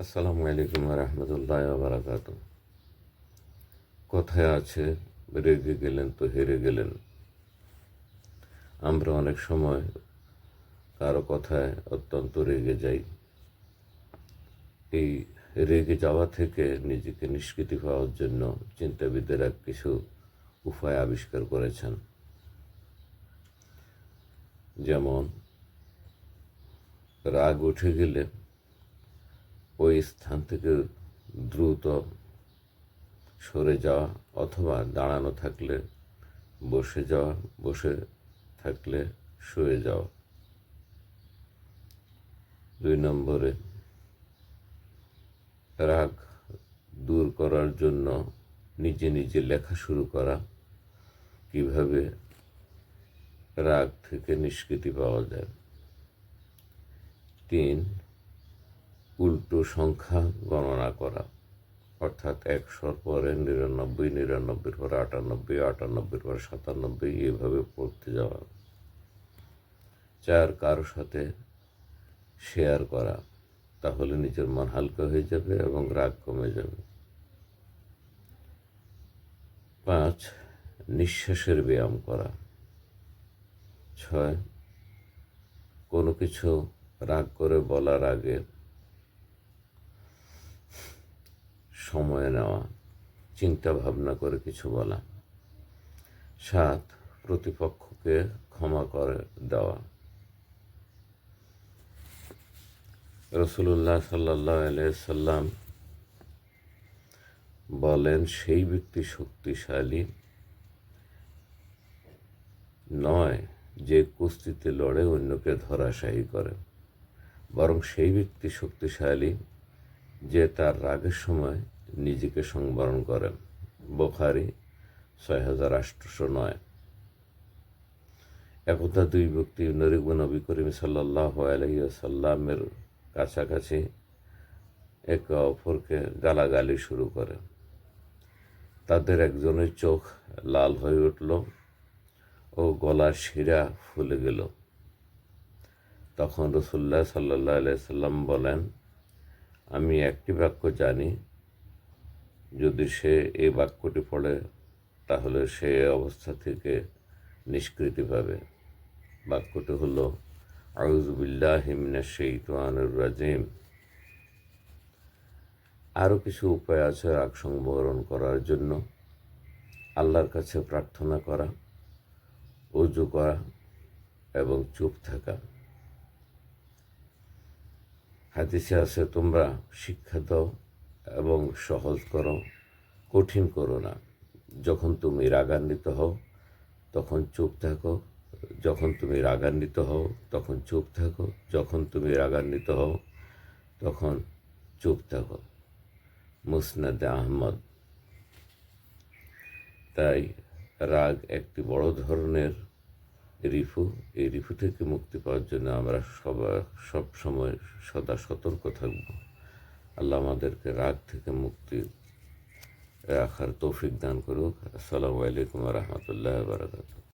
আসসালামু আলাইকুম রহমতুল্লাহ বারাকাত কথায় আছে? রেগে গেলেন তো হেরে গেলেন। আমরা অনেক সময় কারও কথায় অত্যন্ত রেগে যাই। এই রেগে যাওয়া থেকে নিজেকে নিষ্কৃতি পাওয়ার জন্য চিন্তাবিদরা কিছু উপায় আবিষ্কার করেছেন। যেমন, রাগ উঠে গেলে ওই স্থান থেকে দ্রুত সরে যাওয়া অথবা দাঁড়ানো থাকলে, বসে যাওয়া, বসে থাকলে শুয়ে যাওয়া। দুই নম্বরে, রাগ দূর করার জন্য নিজে নিজে লেখা শুরু করা। কীভাবে রাগ থেকে নিষ্কৃতি পাওয়া যায়? তিন উল্টো সংখ্যা গণনা করা। অর্থাৎ একশোর পরে নিরানব্বই, নিরানব্বইয়ের পরে আটানব্বই, আটানব্বইয়ের পরে সাতানব্বই, এভাবে পড়তে যাওয়া। চার কারোর সাথে শেয়ার করা। তাহলে নিজের মন হালকা হয়ে যাবে এবং রাগ কমে যাবে। পাঁচ, নিঃশ্বাসের ব্যায়াম করা। ছয়, কোনো কিছু রাগ করে বলার আগে সময় নেওয়া চিন্তা ভাবনা করে কিছু বলা। সাত, প্রতিপক্ষকে ক্ষমা করে দেওয়া। রসুল্লাহ সাল্লাহ সাল্লাম বলেন, সেই ব্যক্তি শক্তিশালী নয় যে কুস্তিতে লড়ে অন্যকে ধরাশায়ী করে। বরং সেই ব্যক্তি শক্তিশালী যে তার রাগের সময় নিজেকে সংবরণ করেন। বোখারি ছয় হাজার আটশোশো নয়। একদা দুই ব্যক্তি নরিব নবী করিম সাল্লাহ আলহিসাল্লামের কাছাকাছি একে অপরকে গালাগালি শুরু করে তাদের একজনের চোখ লাল হয়ে উঠল ও গলার শিরা ফুলে গেল। তখন রসুল্লাহ সাল্লাহ আলাইসাল্লাম বলেন, আমি একটি বাক্য জানি যদি সে এই বাক্যটি পড়ে, তাহলে সে অবস্থা থেকে নিষ্কৃতি পাবে। বাক্যটি হল আউজবিল্লাহ হিমিনা সেইতানুর রাজিম। আরও কিছু উপায় আছে রাগ সংবরণ করার জন্য। আল্লাহর কাছে প্রার্থনা করা, অজু করা এবং চুপ থাকা। হাদিসে আছে, তোমরা শিক্ষা দাও এবং সহজ করো, কঠিন করো না। যখন তুমি রাগান্বিত হও, তখন চুপ থাকো। যখন তুমি রাগান্বিত হও, তখন চুপ থাকো। যখন তুমি রাগান্বিত হও, তখন চুপ থাকো। মুসনাদে আহমদ। তাই রাগ একটি বড় ধরনের রিফু। এই রিফু থেকে মুক্তি পাওয়ার জন্য আমরা সবাই সব সময় সদা সতর্ক থাকব। আল্লাহ আমাদেরকে রাগ থেকে মুক্তি রাখার তৌফিক দান করুক আসসালামু আলাইকুম রহমতুল্লাহ বারকাত